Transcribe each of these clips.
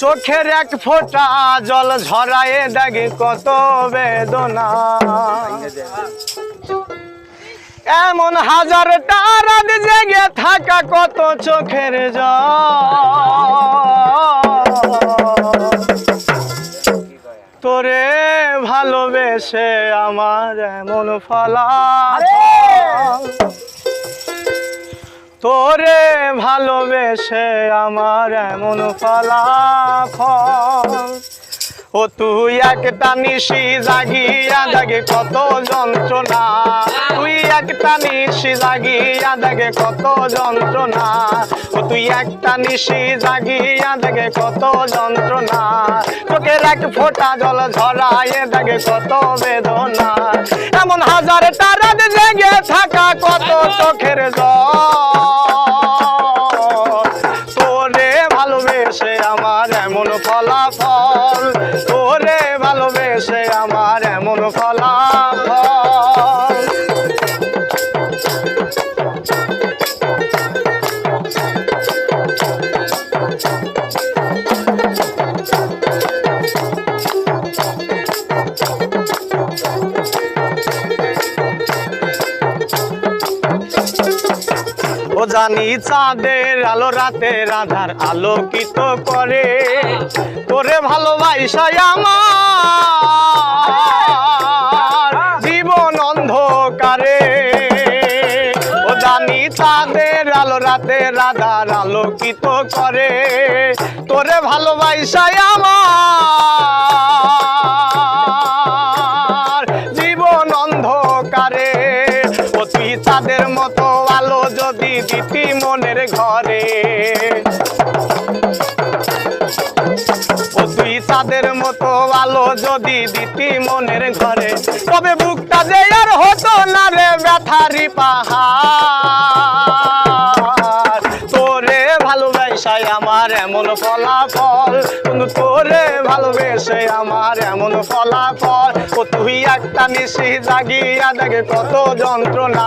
চোখের এক ফোঁটা জল ঝরায়ে দেখে কত বেদনা। এমন হাজার রাত জেগে থাকা কত চোখের তোরে ভালোবেসে আমার এমন ফলা। তোরে ভালোবেসে আমার এমন ফলাফল। ও তুই একটা নিশি জাগিয়া জাগে কত যন্ত্রণা। তুই একটা নিশি জাগিয়া জাগে কত যন্ত্রণা। ও তুই একটা নিশি জাগিয়া জাগে কত যন্ত্রণা। চোখের এক ফোঁটা জল ঝরায়ে জাগে কত বেদনা। এমন হাজার তারা জেগে থাকা কত চোখের জল। ও জানি চাঁদের আলো, রাতের আধার আলোকিত করে। তোরে ভালোবাসাই আমার জীবন অন্ধকারে। ও জানি চাঁদের আলো, রাতের আধার আলোকিত করে। তোরে ভালোবাসাই আমার তুই চাঁদের মতো আলো যদি দিতি মনের ঘরে। ও চাঁদের মতো আলো যদি দিতি মনের ঘরে। তবে বুকটা যে আর হতো না রে ব্যথারি পাহাড়। আমার এমন ফলাফল। তোরে ভালোবেসে আমার এমন ফলাফল। ও তুই একটা নিশি জাগিয়া দেখে কত যন্ত্রণা।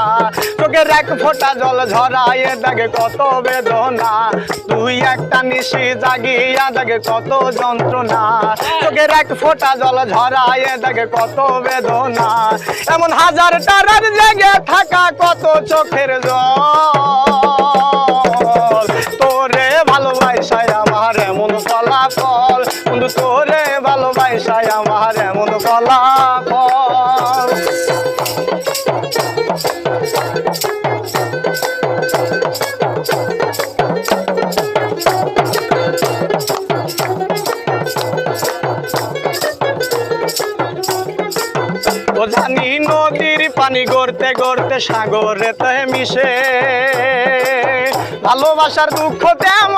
তোকে এক ফোঁটা জল ঝরাইয়ে দেখে কত বেদনা। তুই একটা নিশি জাগিয়া দেখে কত যন্ত্রণা। তোকে এক ফোঁটা জল ঝরাইয়ে দেখে কত বেদনা। এমন হাজার তারার জেগে থাকা কত চোখের জল। এমন জানি নদীর পানি গড়তে গড়তে সাগরে তে মিশে। ভালোবাসার দুঃখ তেমন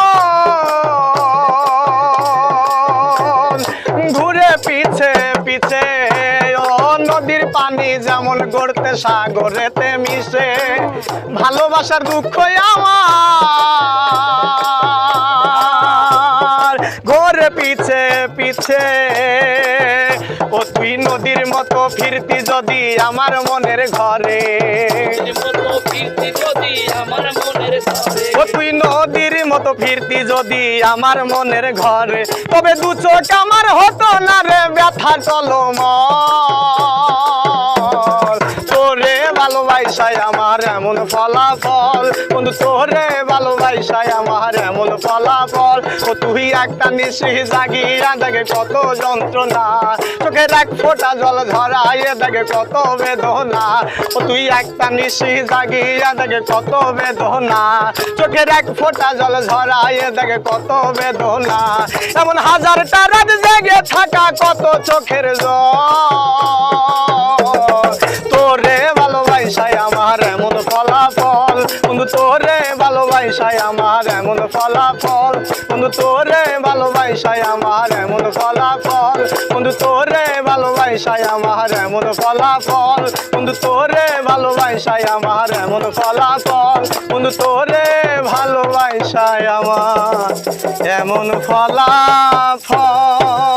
পিছে ও নদীর পানি যেমন গড়তে সাগরেতে মিশে ভালোবাসার দুঃখ আমার। ঘরে পিছে পিছে মতো ফিরতি যদি আমার মনের ঘরে। তুই নদীর মতো ফিরতি যদি আমার মনের ঘরে। তবে দু চোখ আমার হতো না রে ব্যথা চলো তোরে আমার এমন ফলাফল। বন্ধু, তোরে ভালোবাসায় আমার এমন ফলাফল। ও তুই একটা নিশি জাগিয়া দেখে কত যন্ত্রণা। চোখের এক ফোঁটা জল ঝরাইয়ে দেখে কত বেদনা। ও তুই একটা নিশি জাগিয়া দেখে কত বেদনা। চোখের এক ফোঁটা জল ঝরাইয়ে দেখে কত বেদনা। এমন হাজারটা রাত জেগে থাকা কত চোখের জল। ফলাফল। বন্ধু, তোরে ভালোবাসায় আমার এমন ফলাফল। বন্ধু, তোরে ভালোবাসায় আমার এমন ফলাফল। বন্ধু, তোরে ভালোবাসায় আমার এমন ফলাফল। বন্ধু, তোরে ভালোবাসায় আমার এমন ফলাফল।